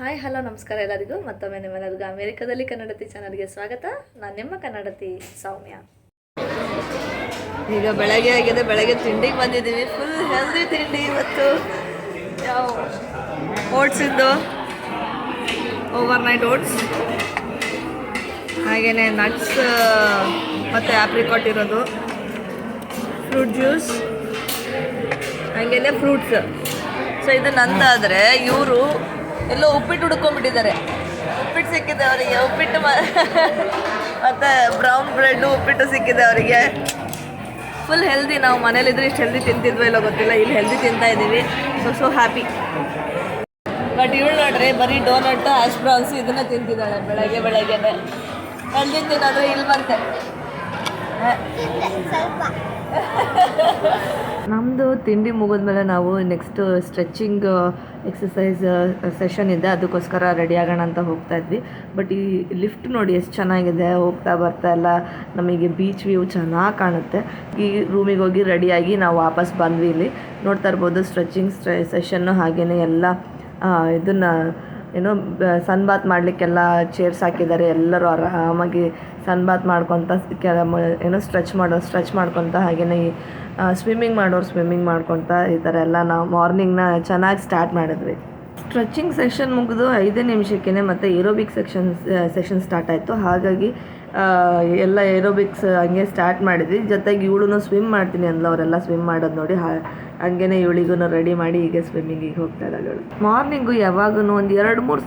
Hi, hello, ನಮಸ್ಕಾರ ಎಲ್ಲರಿಗೂ. ಮತ್ತೊಮ್ಮೆ ನಿಮ್ಮೆಲ್ಲರಿಗೂ ಅಮೆರಿಕದಲ್ಲಿ ಕನ್ನಡತಿ ಚಾನಲ್ಗೆ ಸ್ವಾಗತ. ನಾನು ನಿಮ್ಮ ಕನ್ನಡತಿ ಸೌಮ್ಯ. ಈಗ ಬೆಳಗ್ಗೆ ಆಗಿದೆ. ಬೆಳಗ್ಗೆ ತಿಂಡಿಗೆ ಬಂದಿದ್ದೀವಿ. ಫುಲ್ ಹೆಲ್ದಿ ತಿಂಡಿ ಇವತ್ತು. ಯಾವ ಓಟ್ಸ್ ಇದ್ದು ಓವರ್ ನೈಟ್ ಓಟ್ಸ್ ಹಾಗೇನೆ ನಟ್ಸ್ ಮತ್ತು ಆಪ್ರಿಕಾಟ್ ಇರೋದು. ಫ್ರೂಟ್ ಜ್ಯೂಸ್ ಹಾಗೇನೆ ಫ್ರೂಟ್ಸ್ ಸೊ ಇದು ನಂದಾದರೆ ಇವರು ಎಲ್ಲೋ ಉಪ್ಪಿಟ್ಟು ಹುಡ್ಕೊಂಡ್ಬಿಟ್ಟಿದ್ದಾರೆ. ಉಪ್ಪಿಟ್ಟು ಸಿಕ್ಕಿದೆ ಅವರಿಗೆ, ಉಪ್ಪಿಟ್ಟು ಮತ್ತೆ ಬ್ರೌನ್ ಬ್ರೆಡ್ ಉಪ್ಪಿಟ್ಟು ಸಿಕ್ಕಿದೆ ಅವರಿಗೆ. ಫುಲ್ ಹೆಲ್ದಿ ನಾವು ಮನೇಲಿದ್ರೆ ಇಷ್ಟು ಹೆಲ್ದಿ ತಿಂತಿದ್ವೋ ಇಲ್ಲ ಗೊತ್ತಿಲ್ಲ, ಇಲ್ಲಿ ಹೆಲ್ದಿ ತಿಂತಾ ಇದ್ದೀವಿ. ಸೊ ಸೊ ಹ್ಯಾಪಿ ಬಟ್ ಇವಳು ನೋಡ್ರಿ, ಬರೀ ಡೋನಟ್ ಹ್ಯಾಶ್ ಬ್ರೌನ್ಸ್ ಇದನ್ನ ತಿಂತಿದ್ದಾಳೆ ಬೆಳಗ್ಗೆ ಬೆಳಗ್ಗೆನೆ. ಹೆಲ್ದಿ ತಿನ್ನೋದು ಇಲ್ಲಿ ಬಂತೆ ನಮ್ಮದು ತಿಂಡಿ ಮುಗಿದ್ಮೇಲೆ ನಾವು ನೆಕ್ಸ್ಟ್ ಸ್ಟ್ರೆಚಿಂಗ್ ಎಕ್ಸಸೈಸ್ ಸೆಷನ್ ಇದೆ. ಅದಕ್ಕೋಸ್ಕರ ರೆಡಿ ಆಗೋಣ ಅಂತ ಹೋಗ್ತಾ ಇದ್ವಿ. ಬಟ್ ಈ ಲಿಫ್ಟ್ ನೋಡಿ ಎಷ್ಟು ಚೆನ್ನಾಗಿದೆ. ಹೋಗ್ತಾ ಬರ್ತಾ ಎಲ್ಲ ನಮಗೆ ಬೀಚ್ ವ್ಯೂ ಚೆನ್ನಾಗಿ ಕಾಣುತ್ತೆ. ಈ ರೂಮಿಗೆ ಹೋಗಿ ರೆಡಿಯಾಗಿ ನಾವು ವಾಪಸ್ ಬಂದ್ವಿ ಇಲ್ಲಿ. ನೋಡ್ತಾ ಇರ್ಬೋದು ಸ್ಟ್ರೆಚಿಂಗ್ ಸ್ಟ್ರೆ ಸೆಷನ್ನು ಹಾಗೆಯೇ ಎಲ್ಲ ಇದನ್ನು ಏನೋ ಸನ್ ಬಾತ್ ಮಾಡಲಿಕ್ಕೆಲ್ಲ ಚೇರ್ಸ್ ಹಾಕಿದ್ದಾರೆ, ಎಲ್ಲರೂ ಆರಾಮಾಗಿ ಸನ್ ಬಾತ್ ಮಾಡ್ಕೊತ ಏನೋ ಸ್ಟ್ರೆಚ್ ಮಾಡೋ ಸ್ಟ್ರೆಚ್ ಮಾಡ್ಕೊತ ಹಾಗೆಯೇ ಸ್ವಿಮ್ಮಿಂಗ್ ಮಾಡೋರು ಸ್ವಿಮ್ಮಿಂಗ್ ಮಾಡ್ಕೊತ ಈ ಥರ ಎಲ್ಲ ನಾವು ಮಾರ್ನಿಂಗ್ನ ಚೆನ್ನಾಗಿ ಸ್ಟಾರ್ಟ್ ಮಾಡಿದ್ವಿ. ಸ್ಟ್ರೆಚಿಂಗ್ ಸೆಷನ್ ಮುಗಿದು ಐದೇ ನಿಮಿಷಕ್ಕೇ ಮತ್ತು ಏರೋಬಿಕ್ ಸೆಕ್ಷನ್ ಸೆಷನ್ ಸ್ಟಾರ್ಟ್ ಆಯಿತು. ಹಾಗಾಗಿ ಎಲ್ಲ ಏರೋಬಿಕ್ಸ್ ಹಂಗೆ ಸ್ಟಾರ್ಟ್ ಮಾಡಿದ್ವಿ. ಜೊತೆಗೆ ಇವಳು ಸ್ವಿಮ್ ಮಾಡ್ತೀನಿ ಅಂದ್ಲು. ಅವರೆಲ್ಲ ಸ್ವಿಮ್ ಮಾಡೋದು ನೋಡಿ, ಹಾ ಹಂಗೇನೆ ಇವಳಿಗೂ ರೆಡಿ ಮಾಡಿ ಈಗ ಸ್ವಿಮ್ಮಿಂಗಿಗೆ ಹೋಗ್ತಾ ಇದ್ದಾಳೆ ಮಾರ್ನಿಂಗು ಯಾವಾಗೂ ಒಂದು ಎರಡು, ಮೂರು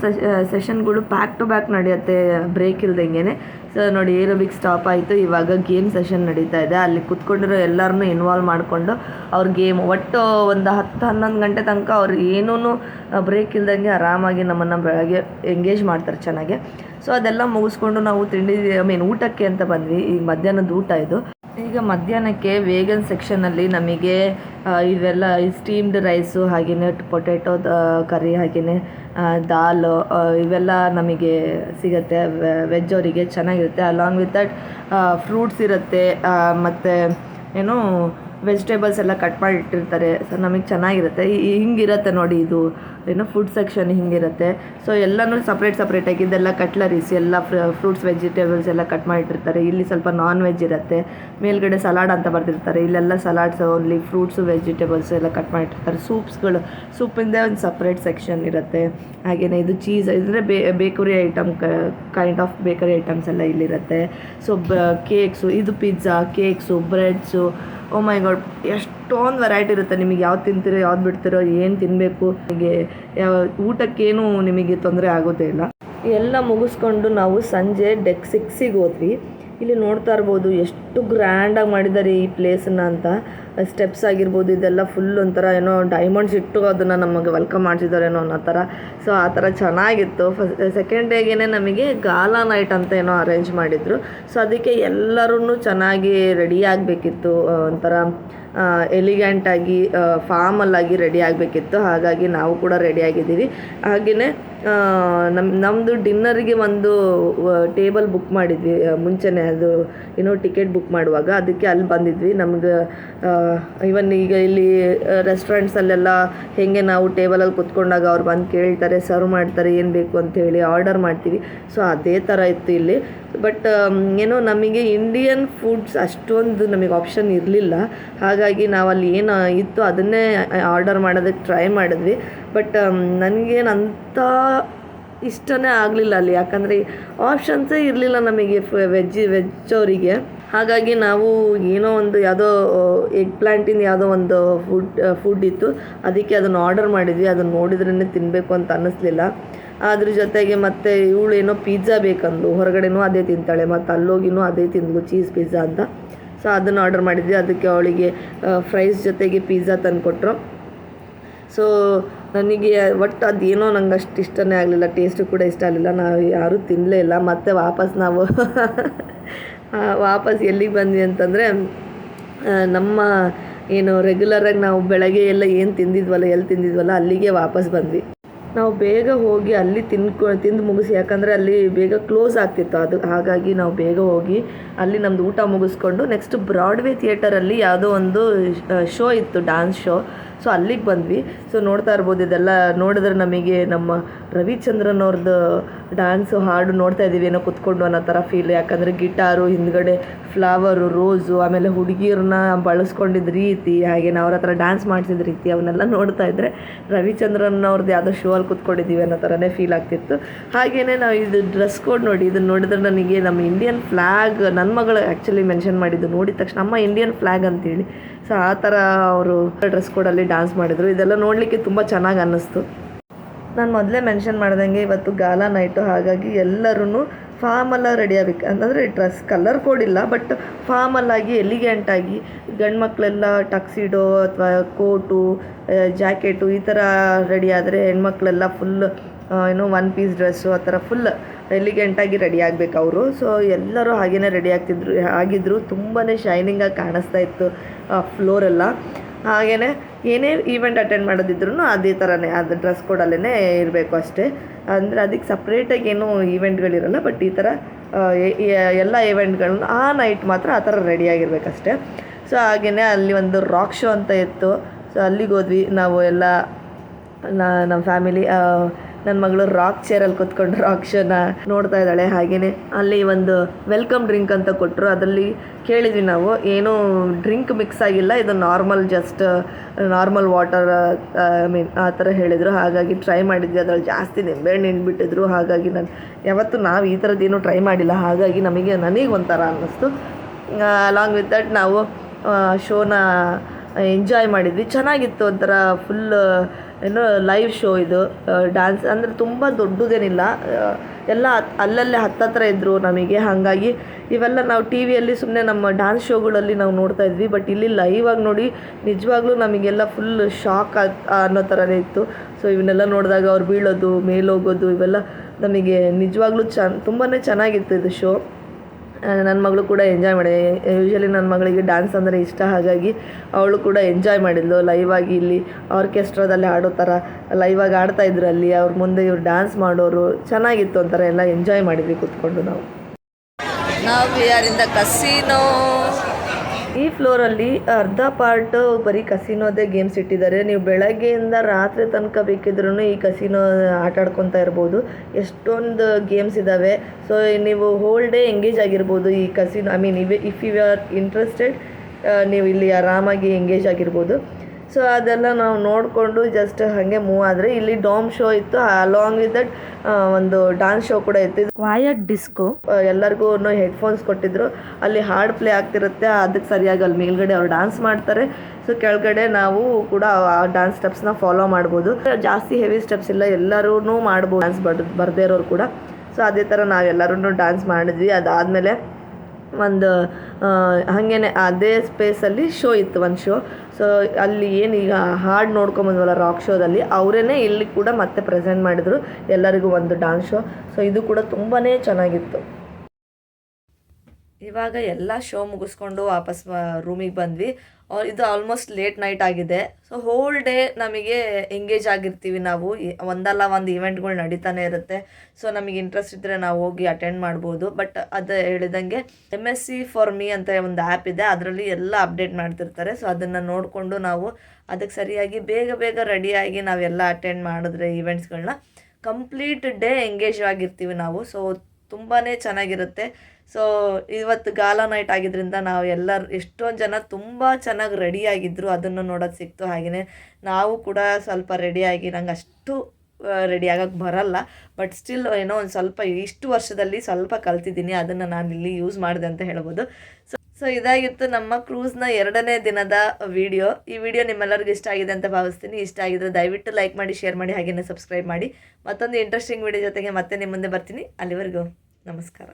ಸೆಷನ್ಗಳು ಬ್ಯಾಕ್ ಟು ಬ್ಯಾಕ್ ನಡೆಯುತ್ತೆ ಬ್ರೇಕ್ ಇಲ್ದಂಗೆ ಸೊ ನೋಡಿ ಏರೋಬಿಕ್ ಸ್ಟಾಪ್ ಆಯಿತು. ಇವಾಗ ಗೇಮ್ ಸೆಷನ್ ನಡೀತಾ ಇದೆ. ಅಲ್ಲಿ ಕುತ್ಕೊಂಡಿರೋ ಎಲ್ಲರನ್ನೂ ಇನ್ವಾಲ್ವ್ ಮಾಡಿಕೊಂಡು ಅವ್ರ ಗೇಮ್ ಒಟ್ಟು ಒಂದು ಹತ್ತು, ಹನ್ನೊಂದು ಗಂಟೆ ತನಕ ಅವ್ರು ಏನೂ ಬ್ರೇಕ್ ಇಲ್ದಂಗೆ ಆರಾಮಾಗಿ ನಮ್ಮನ್ನು ಬೆಳಗ್ಗೆ ಎಂಗೇಜ್ ಮಾಡ್ತಾರೆ ಚೆನ್ನಾಗಿ. ಸೊ ಅದೆಲ್ಲ ಮುಗಿಸ್ಕೊಂಡು ನಾವು ತಿಂಡಿ ಐ ಮೀನ್ ಊಟಕ್ಕೆ ಅಂತ ಬಂದ್ವಿ. ಈಗ ಮಧ್ಯಾಹ್ನದ ಊಟ ಇದು. ಈಗ ಮಧ್ಯಾಹ್ನಕ್ಕೆ ವೇಗನ್ ಸೆಕ್ಷನಲ್ಲಿ ನಮಗೆ ಇವೆಲ್ಲ ಸ್ಟೀಮ್ಡ್ ರೈಸು ಹಾಗೆಯೇ ಪೊಟೆಟೊ ಕರಿ ಹಾಗೆಯೇ ದಾಲ್ ಇವೆಲ್ಲ ನಮಗೆ ಸಿಗುತ್ತೆ. ವೆಜ್ ಅವರಿಗೆ ಚೆನ್ನಾಗಿರುತ್ತೆ. ಅಲಾಂಗ್ ವಿತ್ ದಟ್ ಫ್ರೂಟ್ಸ್ ಇರುತ್ತೆ. ಮತ್ತು, ಏನು ವೆಜಿಟೇಬಲ್ಸ್ ಎಲ್ಲ ಕಟ್ ಮಾಡಿ ಇಟ್ಟಿರ್ತಾರೆ ಸೊ ನಮಗೆ ಚೆನ್ನಾಗಿರುತ್ತೆ. ಹಿಂಗಿರುತ್ತೆ ನೋಡಿ ಇದು. ಏನೋ ಫುಡ್ ಸೆಕ್ಷನ್ ಹಿಂಗಿರುತ್ತೆ. ಸೊ ಎಲ್ಲನೂ ಸಪ್ರೇಟ್ ಸಪ್ರೇಟಾಗಿ ಇದೆಲ್ಲ ಕಟ್ಲರೀಸ್ ಎಲ್ಲ ಫ್ರೂಟ್ಸ್ ವೆಜಿಟೇಬಲ್ಸ್ ಎಲ್ಲ ಕಟ್ ಮಾಡಿಟ್ಟಿರ್ತಾರೆ. ಇಲ್ಲಿ ಸ್ವಲ್ಪ ನಾನ್ ವೆಜ್ ಇರುತ್ತೆ. ಮೇಲ್ಗಡೆ ಸಲಾಡ್ ಅಂತ ಬರ್ದಿರ್ತಾರೆ. ಇಲ್ಲೆಲ್ಲ ಸಲಾಡ್ಸ್ ಓನ್ಲಿ ಫ್ರೂಟ್ಸು ವೆಜಿಟೇಬಲ್ಸ್ ಎಲ್ಲ ಕಟ್ ಮಾಡಿಟ್ಟಿರ್ತಾರೆ. ಸೂಪ್ಸ್ಗಳು ಸೂಪಿಂದ ಒಂದು ಸಪ್ರೇಟ್ ಸೆಕ್ಷನ್ ಇರುತ್ತೆ. ಹಾಗೆಯೇ ಇದು ಚೀಸ್ ಇದ್ರೆ bakery item kind of bakery items ಎಲ್ಲ ಇಲ್ಲಿರುತ್ತೆ. ಸೊ ಬ ಕೇಕ್ಸು ಇದು pizza cakes breads oh my god ಎಷ್ಟೊಂದು ವೆರೈಟಿ ಇರುತ್ತೆ. ನಿಮಗೆ ಯಾವ್ದು ತಿಂತೀರೋ, ಯಾವ್ದು ಬಿಡ್ತೀರೋ, ಏನು ತಿನ್ನಬೇಕು ನಿಮಗೆ ಯಾವ ಊಟಕ್ಕೇನು ನಿಮಗೆ ತೊಂದರೆ ಆಗೋದೇ ಇಲ್ಲ. ಎಲ್ಲ ಮುಗಿಸ್ಕೊಂಡು ನಾವು ಸಂಜೆ ಡೆಕ್ ಸಿಕ್ಸಿಗೆ ಹೋದ್ವಿ. ಇಲ್ಲಿ ನೋಡ್ತಾ ಇರ್ಬೋದು, ಎಷ್ಟು ಗ್ರ್ಯಾಂಡಾಗಿ ಮಾಡಿದ್ದಾರೆ ಈ ಪ್ಲೇಸನ್ನ ಅಂತ. ಸ್ಟೆಪ್ಸ್ ಆಗಿರ್ಬೋದು, ಇದೆಲ್ಲ ಫುಲ್ ಒಂಥರ ಏನೋ ಡೈಮಂಡ್ಸ್ ಇಟ್ಟು ಅದನ್ನು ನಮಗೆ ವೆಲ್ಕಮ್ ಮಾಡ್ತಿದ್ದಾರೇನೋ ಅನ್ನೋ ಥರ. ಸೊ ಆ ಥರ ಚೆನ್ನಾಗಿತ್ತು. ಫಸ್ಟ್ ಸೆಕೆಂಡ್ ಡೇಗೇ ನಮಗೆ ಗಾಲಾ ನೈಟ್ ಅಂತ ಏನೋ ಅರೇಂಜ್ ಮಾಡಿದರು. ಸೊ ಅದಕ್ಕೆ ಎಲ್ಲರೂ ಚೆನ್ನಾಗಿ ರೆಡಿ ಆಗಬೇಕಿತ್ತು ಒಂಥರ ಎಲಿಗ್ಯಾಂಟಾಗಿ ಫಾರ್ಮಲ್ಲಾಗಿ ರೆಡಿ ಆಗಬೇಕಿತ್ತು. ಹಾಗಾಗಿ ನಾವು ಕೂಡ ರೆಡಿ ಆಗಿದ್ದೀವಿ. ಹಾಗೆಯೇ ನಮ್ಮ ನಮ್ಮದು ಡಿನ್ನರಿಗೆ ಒಂದು ಟೇಬಲ್ ಬುಕ್ ಮಾಡಿದ್ವಿ. ಮುಂಚೆನೇ ಅದು, ಏನೋ ಟಿಕೆಟ್ ಬುಕ್ ಮಾಡುವಾಗ. ಅದಕ್ಕೆ ಅಲ್ಲಿ ಬಂದಿದ್ವಿ. ನಮ್ಗೆ ಇವನ್ ಈಗ ಇಲ್ಲಿ ರೆಸ್ಟೋರೆಂಟ್ಸಲ್ಲೆಲ್ಲ ಹೇಗೆ ನಾವು ಟೇಬಲಲ್ಲಿ ಕುತ್ಕೊಂಡಾಗ ಅವ್ರು ಬಂದು ಕೇಳ್ತಾರೆ ಸರ್ವ್ ಮಾಡ್ತಾರೆ, ಏನು ಬೇಕು ಅಂತ ಹೇಳಿ ಆರ್ಡರ್ ಮಾಡ್ತೀವಿ. ಸೊ ಅದೇ ಥರ ಇತ್ತು ಇಲ್ಲಿ. ಬಟ್ ಏನೋ ನಮಗೆ ಇಂಡಿಯನ್ ಫುಡ್ಸ್ ಅಷ್ಟೊಂದು ನಮಗೆ ಆಪ್ಷನ್ ಇರಲಿಲ್ಲ. ಹಾಗಾಗಿ ನಾವು ಅಲ್ಲಿ ಏನು ಇತ್ತು ಅದನ್ನೇ ಆರ್ಡರ್ ಮಾಡೋದಕ್ಕೆ ಟ್ರೈ ಮಾಡಿದ್ವಿ. ಬಟ್ ನನಗೇನಂತ ಇಷ್ಟನೇ ಆಗಲಿಲ್ಲ ಅಲ್ಲಿ. ಯಾಕಂದರೆ ಆಪ್ಷನ್ಸೇ ಇರಲಿಲ್ಲ ನಮಗೆ ವೆಜ್ ವೆಜ್ ಅವರಿಗೆ. ಹಾಗಾಗಿ ನಾವು ಏನೋ ಒಂದು ಯಾವುದೋ ಎಗ್ ಪ್ಲ್ಯಾಂಟಿಂದ ಯಾವುದೋ ಒಂದು ಫುಡ್ ಫುಡ್ ಇತ್ತು. ಅದಕ್ಕೆ ಅದನ್ನು ಆರ್ಡರ್ ಮಾಡಿದ್ವಿ. ಅದನ್ನು ನೋಡಿದ್ರೇ ತಿನ್ನಬೇಕು ಅಂತ ಅನ್ನಿಸ್ಲಿಲ್ಲ. ಅದ್ರ ಜೊತೆಗೆ ಮತ್ತೆ ಇವಳು ಏನೋ ಪಿಜ್ಜಾ ಬೇಕಂದು ಹೊರಗಡೆನೂ ಅದೇ ತಿಂತಾಳೆ, ಮತ್ತು ಅಲ್ಲೋಗಿನೂ ಅದೇ ತಿಂದ್ಲು ಚೀಸ್ ಪಿಜ್ಜಾ ಅಂತ. ಸೊ ಅದನ್ನು ಆರ್ಡರ್ ಮಾಡಿದ್ವಿ. ಅದಕ್ಕೆ ಅವಳಿಗೆ ಫ್ರೈಸ್ ಜೊತೆಗೆ ಪಿಜ್ಜಾ ತಂದುಕೊಟ್ರು. ಸೊ ನನಗೆ ಒಟ್ಟು ಅದೇನೋ ನಂಗೆ ಅಷ್ಟು ಇಷ್ಟನೇ ಆಗಲಿಲ್ಲ ಟೇಸ್ಟು ಕೂಡ ಇಷ್ಟ ಆಗಲಿಲ್ಲ. ನಾವು ಯಾರೂ ತಿನ್ನಲೇ ಇಲ್ಲ. ಮತ್ತೆ ವಾಪಸ್ ನಾವು ವಾಪಸ್ ಎಲ್ಲಿಗೆ ಬಂದ್ವಿ ಅಂತಂದರೆ ನಮ್ಮ ಏನು ರೆಗ್ಯುಲರಾಗಿ ನಾವು ಬೆಳಗ್ಗೆ ಎಲ್ಲ ಏನು ತಿಂದಿದ್ವಲ್ಲ ಎಲ್ಲಿ ತಿಂದಿದ್ವಲ್ಲ, ಅಲ್ಲಿಗೆ ವಾಪಸ್ ಬಂದ್ವಿ. ನಾವು ಬೇಗ ಹೋಗಿ ಅಲ್ಲಿ ತಿನ್ಕೊ, ತಿಂದು ಮುಗಿಸಿ, ಯಾಕಂದರೆ ಅಲ್ಲಿ ಬೇಗ ಕ್ಲೋಸ್ ಆಗ್ತಿತ್ತು. ಅದು ಹಾಗಾಗಿ ನಾವು ಬೇಗ ಹೋಗಿ ಅಲ್ಲಿ ನಮ್ಮದು ಊಟ ಮುಗಿಸ್ಕೊಂಡು, ನೆಕ್ಸ್ಟ್ ಬ್ರಾಡ್ವೇ ಥಿಯೇಟರಲ್ಲಿ ಯಾವುದೋ ಒಂದು ಶೋ ಇತ್ತು ಡ್ಯಾನ್ಸ್ ಶೋ. ಸೊ ಅಲ್ಲಿಗೆ ಬಂದ್ವಿ. ಸೊ ನೋಡ್ತಾ ಇರ್ಬೋದು ಇದೆಲ್ಲ ನೋಡಿದ್ರೆ ನಮಗೆ ನಮ್ಮ ರವಿಚಂದ್ರನ್ ಅವ್ರದ್ದು ಡ್ಯಾನ್ಸು ಹಾಡು ನೋಡ್ತಾ ಇದ್ದೀವಿ ಏನೋ ಕುತ್ಕೊಂಡು ಅನ್ನೋ ಥರ ಫೀಲ್ ಯಾಕಂದರೆ ಗಿಟಾರು, ಹಿಂದ್ಗಡೆ ಫ್ಲವರು ರೋಸು ಆಮೇಲೆ ಹುಡುಗಿಯರನ್ನ ಬಳಸ್ಕೊಂಡಿದ್ದ ರೀತಿ, ಹಾಗೆ ಅವ್ರ ಹತ್ರ ಡ್ಯಾನ್ಸ್ ಮಾಡಿಸಿದ ರೀತಿ ಅವನ್ನೆಲ್ಲ ನೋಡ್ತಾ ಇದ್ದರೆ ರವಿಚಂದ್ರನ್ ಅವ್ರದ್ದು ಯಾವುದೋ ಶೋ ಅಲ್ಲಿ ಕುತ್ಕೊಂಡಿದ್ದೀವಿ ಅನ್ನೋ ಥರನೇ ಫೀಲ್ ಆಗ್ತಿತ್ತು. ಹಾಗೆಯೇ ನಾವು ಇದು ಡ್ರೆಸ್ ಕೋಡ್ ನೋಡಿ ಇದನ್ನು ನೋಡಿದ್ರೆ ನನಗೆ ನಮ್ಮ ಇಂಡಿಯನ್ ಫ್ಲ್ಯಾಗ್ ನನ್ನ ಮಗಳು ಆ್ಯಕ್ಚುಲಿ ಮೆನ್ಷನ್ ಮಾಡಿದ್ದು ನೋಡಿದ ತಕ್ಷಣ ನಮ್ಮ ಇಂಡಿಯನ್ ಫ್ಲ್ಯಾಗ್ ಅಂತೇಳಿ. ಸೊ ಆ ಥರ ಅವರು ಡ್ರೆಸ್ ಕೋಡಲ್ಲಿ ಡ್ಯಾನ್ಸ್ ಮಾಡಿದರು. ಇದೆಲ್ಲ ನೋಡಲಿಕ್ಕೆ ತುಂಬ ಚೆನ್ನಾಗಿ ಅನ್ನಿಸ್ತು. ನಾನು ಮೊದಲೇ ಮೆನ್ಷನ್ ಮಾಡ್ದಂಗೆ ಇವತ್ತು ಗಾಲ ನೈಟು ಹಾಗಾಗಿ ಎಲ್ಲರೂ ಫಾರ್ಮಲ್ಲ ರೆಡಿ ಆಗಬೇಕು. ಅಂತಂದರೆ ಡ್ರೆಸ್ ಕಲರ್ ಕೋಡ್ ಇಲ್ಲ ಬಟ್ ಫಾರ್ಮಲ್ಲಾಗಿ ಎಲಿಗೆಂಟಾಗಿ ಗಂಡು ಮಕ್ಕಳೆಲ್ಲ ಟಕ್ಸಿಡೋ ಅಥವಾ ಕೋಟು ಜಾಕೆಟು ಈ ಥರ ರೆಡಿ ಆದರೆ ಹೆಣ್ಮಕ್ಳೆಲ್ಲ ಫುಲ್ ಏನು ಒನ್ ಪೀಸ್ ಡ್ರೆಸ್ಸು ಆ ಥರ ಫುಲ್ ಎಲಿಗೆಂಟಾಗಿ ರೆಡಿ ಆಗಬೇಕು ಅವರು. ಸೊ ಎಲ್ಲರೂ ಹಾಗೇ ರೆಡಿ ಆಗ್ತಿದ್ರು ಆಗಿದ್ದರು ತುಂಬಾ ಶೈನಿಂಗಾಗಿ ಕಾಣಿಸ್ತಾ ಇತ್ತು ಫ್ಲೋರೆಲ್ಲ ಹಾಗೆಯೇ ಏನೇ ಈವೆಂಟ್ ಅಟೆಂಡ್ ಮಾಡೋದಿದ್ರು ಅದೇ ಥರನೇ ಅದು ಡ್ರೆಸ್ ಕೋಡಲ್ಲೇ ಇರಬೇಕು ಅಷ್ಟೇ. ಅಂದರೆ ಅದಕ್ಕೆ ಸಪ್ರೇಟಾಗಿ ಏನೂ ಈವೆಂಟ್ಗಳಿರಲ್ಲ ಬಟ್ ಈ ಥರ ಎಲ್ಲ ಈವೆಂಟ್ಗಳನ್ನ ಆ ನೈಟ್ ಮಾತ್ರ ಆ ಥರ ರೆಡಿಯಾಗಿರ್ಬೇಕಷ್ಟೇ ಸೊ ಹಾಗೆಯೇ ಅಲ್ಲಿ ಒಂದು ರಾಕ್ ಶೋ ಅಂತ ಇತ್ತು. ಸೊ ಅಲ್ಲಿಗೆ ಹೋದ್ವಿ. ನಾವು ಎಲ್ಲ ನಮ್ಮ ಫ್ಯಾಮಿಲಿ ನನ್ನ ಮಗಳು ರಾಕ್ ಚೇರಲ್ಲಿ ಕೂತ್ಕೊಂಡು ರಾಕ್ ಶೋನ ನೋಡ್ತಾ ಇದ್ದಾಳೆ. ಹಾಗೇನೆ ಅಲ್ಲಿ ಒಂದು ವೆಲ್ಕಮ್ ಡ್ರಿಂಕ್ ಅಂತ ಕೊಟ್ಟರು ಅದರಲ್ಲಿ ಕೇಳಿದ್ವಿ ನಾವು, ಏನೂ ಡ್ರಿಂಕ್ ಮಿಕ್ಸ್ ಆಗಿಲ್ಲ, ಇದು normal just normal water I mean ಆ ಥರ ಹೇಳಿದರು. ಹಾಗಾಗಿ ಟ್ರೈ ಮಾಡಿದ್ವಿ. ಅದರಲ್ಲಿ ಜಾಸ್ತಿ ನಿಂಬೆಹಣ್ಣು ಹಿಂಡ್ಬಿಟ್ಟಿದ್ರು. ಹಾಗಾಗಿ ನಾನು, ಯಾವತ್ತೂ ನಾವು ಈ ಥರದ್ದೇನು ಟ್ರೈ ಮಾಡಿಲ್ಲ. ಹಾಗಾಗಿ ನಮಗೆ, ನನಗೆ ಒಂಥರ ಅನ್ನಿಸ್ತು. ಅಲಾಂಗ್ ವಿತ್ ದಟ್ ನಾವು ಶೋನ ಎಂಜಾಯ್ ಮಾಡಿದ್ವಿ. ಚೆನ್ನಾಗಿತ್ತು ಒಂಥರ ಫುಲ್ ಏನೋ ಲೈವ್ ಶೋ ಇದು. ಡ್ಯಾನ್ಸ್ ಅಂದರೆ ತುಂಬ ದೊಡ್ಡದೇನಿಲ್ಲ. ಎಲ್ಲ ಅಲ್ಲಲ್ಲೇ ಹತ್ತತ್ರ ಇದ್ದರು ನಮಗೆ. ಹಾಗಾಗಿ ಇವೆಲ್ಲ ನಾವು ಟಿ ವಿಯಲ್ಲಿ ಸುಮ್ಮನೆ ನಮ್ಮ ಡ್ಯಾನ್ಸ್ ಶೋಗಳಲ್ಲಿ ನಾವು ನೋಡ್ತಾ ಇದ್ವಿ. ಬಟ್ ಇಲ್ಲಿ ಲೈವ್ ಆಗಿ ನೋಡಿ ನಿಜವಾಗ್ಲೂ ನಮಗೆಲ್ಲ ಫುಲ್ ಶಾಕ್ ಅನ್ನೋ ಥರನೇ ಇತ್ತು. ಸೊ ಇವನ್ನೆಲ್ಲ ನೋಡಿದಾಗ ಅವ್ರು ಬೀಳೋದು, ಮೇಲೋಗೋದು, ಇವೆಲ್ಲ ನಮಗೆ ನಿಜವಾಗ್ಲೂ ಚನ್ ತುಂಬಾ ಚೆನ್ನಾಗಿತ್ತು ಇದು ಶೋ ನನ್ನ ಮಗಳು ಕೂಡ ಎಂಜಾಯ್ ಮಾಡಿದೆ. ಯೂಶ್ವಲಿ ನನ್ನ ಮಗಳಿಗೆ ಡ್ಯಾನ್ಸ್ ಅಂದರೆ ಇಷ್ಟ. ಹಾಗಾಗಿ ಅವಳು ಕೂಡ ಎಂಜಾಯ್ ಮಾಡಿದ್ಲು. ಲೈವ್ ಆಗಿ ಇಲ್ಲಿ ಆರ್ಕೆಸ್ಟ್ರಾದಲ್ಲಿ ಆಡೋ ಥರ ಲೈವ್ ಆಗಿ ಆಡ್ತಾ ಇದ್ರು ಅಲ್ಲಿ. ಅವ್ರ ಮುಂದೆ ಇವ್ರು ಡ್ಯಾನ್ಸ್ ಮಾಡೋರು ಚೆನ್ನಾಗಿತ್ತು ಒಂಥರ. ಎಲ್ಲ ಎಂಜಾಯ್ ಮಾಡಿದ್ವಿ ಕೂತ್ಕೊಂಡು ನಾವು. ನಾವು ಯಾರಿಂದ ಕಸಿನೋ ಈ ಫ್ಲೋರಲ್ಲಿ ಅರ್ಧ ಪಾರ್ಟ್ ಬರೀ ಕಸಿನೋದೇ ಗೇಮ್ಸ್ ಇಟ್ಟಿದ್ದಾರೆ. ನೀವು ಬೆಳಗ್ಗೆಯಿಂದ ರಾತ್ರಿ ತನಕ ಬೇಕಿದ್ರು ಈ ಕಸಿನೋ ಆಟ ಆಡ್ಕೊತಾ ಇರ್ಬೋದು. ಎಷ್ಟೊಂದು ಗೇಮ್ಸ್ ಇದ್ದಾವೆ ಸೊ, ನೀವು ಹೋಲ್ ಡೇ ಎಂಗೇಜ್ ಆಗಿರ್ಬೋದು ಈ casino I mean if you are interested ನೀವು ಇಲ್ಲಿ ಆರಾಮಾಗಿ ಎಂಗೇಜ್ ಆಗಿರ್ಬೋದು. ಸೊ ಅದೆಲ್ಲ ನಾವು ನೋಡಿಕೊಂಡು ಜಸ್ಟ್ ಹಾಗೆ ಮೂವ್ ಆದರೆ ಇಲ್ಲಿ ಡಾಮ್ ಶೋ ಇತ್ತು. ಅಲಾಂಗ್ ವಿತ್ ದಟ್ ಒಂದು ಡಾನ್ಸ್ ಶೋ ಕೂಡ ಇತ್ತು. ಕ್ವಾಯಟ್ ಡಿಸ್ಕೋ ಎಲ್ಲರಿಗೂ ಹೆಡ್ಫೋನ್ಸ್ ಕೊಟ್ಟಿದ್ರು. ಅಲ್ಲಿ ಹಾರ್ಡ್ ಪ್ಲೇ ಆಗ್ತಿರುತ್ತೆ. ಅದಕ್ಕೆ ಸರಿಯಾಗಿ ಅಲ್ಲಿ ಮೇಲ್ಗಡೆ ಅವ್ರು ಡಾನ್ಸ್ ಮಾಡ್ತಾರೆ. ಸೊ ಕೆಳಗಡೆ ನಾವು ಕೂಡ ಆ ಡ್ಯಾನ್ಸ್ ಸ್ಟೆಪ್ಸ್ನ ಫಾಲೋ ಮಾಡ್ಬೋದು. ಜಾಸ್ತಿ ಹೆವಿ ಸ್ಟೆಪ್ಸ್ ಇಲ್ಲ. ಎಲ್ಲರೂ ಮಾಡ್ಬೋದು. ಡಾನ್ಸ್ ಬರ್ ಬರ್ದೇ ಇರೋರು ಕೂಡ. ಸೊ ಅದೇ ಥರ ನಾವೆಲ್ಲರೂ ಡಾನ್ಸ್ ಮಾಡಿದ್ವಿ. ಅದಾದಮೇಲೆ ಒಂದು ಹಾಗೇನೆ ಅದೇ ಸ್ಪೇಸಲ್ಲಿ ಶೋ ಇತ್ತು ಒಂದು ಶೋ ಸೊ ಅಲ್ಲಿ ಏನು ಈಗ ಹಾಡು ನೋಡ್ಕೊಂಬಂದ್ವಲ್ಲ ರಾಕ್ ಶೋದಲ್ಲಿ ಅವರೇ ಇಲ್ಲಿ ಕೂಡ ಮತ್ತೆ ಪ್ರೆಸೆಂಟ್ ಮಾಡಿದರು, ಎಲ್ಲರಿಗೂ ಒಂದು ಡಾನ್ಸ್ ಶೋ ಸೊ ಇದು ಕೂಡ ತುಂಬಾ ಚೆನ್ನಾಗಿತ್ತು. ಇವಾಗ ಎಲ್ಲ ಶೋ ಮುಗಿಸ್ಕೊಂಡು ವಾಪಸ್ ರೂಮಿಗೆ ಬಂದ್ವಿ. ಇದು ಆಲ್ಮೋಸ್ಟ್ ಲೇಟ್ ನೈಟ್ ಆಗಿದೆ. ಸೊ ಹೋಲ್ ಡೇ ನಮಗೆ ಎಂಗೇಜ್ ಆಗಿರ್ತೀವಿ ನಾವು. ಒಂದಲ್ಲ ಒಂದು ಇವೆಂಟ್ಗಳು ನಡೀತಾನೆ ಇರುತ್ತೆ. ಸೊ ನಮಗೆ ಇಂಟ್ರೆಸ್ಟ್ ಇದ್ದರೆ ನಾವು ಹೋಗಿ ಅಟೆಂಡ್ ಮಾಡ್ಬೋದು. ಬಟ್ ಅದು ಹೇಳಿದಂಗೆ M S C for me ಅಂತ ಒಂದು ಆ್ಯಪ್ ಇದೆ. ಅದರಲ್ಲಿ ಎಲ್ಲ ಅಪ್ಡೇಟ್ ಮಾಡ್ತಿರ್ತಾರೆ. ಸೊ ಅದನ್ನು ನೋಡಿಕೊಂಡು ನಾವು ಅದಕ್ಕೆ ಸರಿಯಾಗಿ ಬೇಗ ಬೇಗ ರೆಡಿಯಾಗಿ ನಾವೆಲ್ಲ ಅಟೆಂಡ್ ಮಾಡಿದ್ರೆ ಈವೆಂಟ್ಸ್ಗಳನ್ನ ಕಂಪ್ಲೀಟ್ ಡೇ ಎಂಗೇಜ್ ಆಗಿರ್ತೀವಿ ನಾವು. ಸೊ ತುಂಬಾ ಚೆನ್ನಾಗಿರುತ್ತೆ. ಸೊ ಇವತ್ತು ಗಾಲ ನೈಟ್ ಆಗಿದ್ದರಿಂದ ನಾವು ಎಲ್ಲರೂ, ಎಷ್ಟೊಂದು ಜನ ತುಂಬ ಚೆನ್ನಾಗಿ ರೆಡಿಯಾಗಿದ್ದರು ಅದನ್ನು ನೋಡೋದು ಸಿಕ್ತು ಹಾಗೆಯೇ ನಾವು ಕೂಡ ಸ್ವಲ್ಪ ರೆಡಿಯಾಗಿ ನಂಗೆ ಅಷ್ಟು ರೆಡಿ ಆಗೋಕ್ಕೆ ಬರಲ್ಲ. ಬಟ್ ಸ್ಟಿಲ್ ಏನೋ ಒಂದು ಸ್ವಲ್ಪ, ಇಷ್ಟು ವರ್ಷದಲ್ಲಿ ಸ್ವಲ್ಪ ಕಲ್ತಿದ್ದೀನಿ, ಅದನ್ನು ನಾನು ಇಲ್ಲಿ ಯೂಸ್ ಮಾಡಿದೆ ಅಂತ ಹೇಳ್ಬೋದು. ಸೊ ಸೊ ಇದಾಗಿತ್ತು ನಮ್ಮ ಕ್ರೂಸ್ನ ಎರಡನೇ ದಿನದ ವಿಡಿಯೋ ಈ ವಿಡಿಯೋ ನಿಮ್ಮೆಲ್ಲರಿಗೂ ಇಷ್ಟ ಆಗಿದೆ ಅಂತ ಭಾವಿಸ್ತೀನಿ. ಇಷ್ಟ ಆಗಿದ್ರೆ ದಯವಿಟ್ಟು ಲೈಕ್ ಮಾಡಿ ಶೇರ್ ಮಾಡಿ ಹಾಗೆಯೇ ಸಬ್ಸ್ಕ್ರೈಬ್ ಮಾಡಿ. ಮತ್ತೊಂದು ಇಂಟ್ರೆಸ್ಟಿಂಗ್ ವಿಡಿಯೋ ಜೊತೆಗೆ ಮತ್ತೆ ನಿಮ್ಮ ಮುಂದೆ ಬರ್ತೀನಿ. ಅಲ್ಲಿವರೆಗೂ ನಮಸ್ಕಾರ.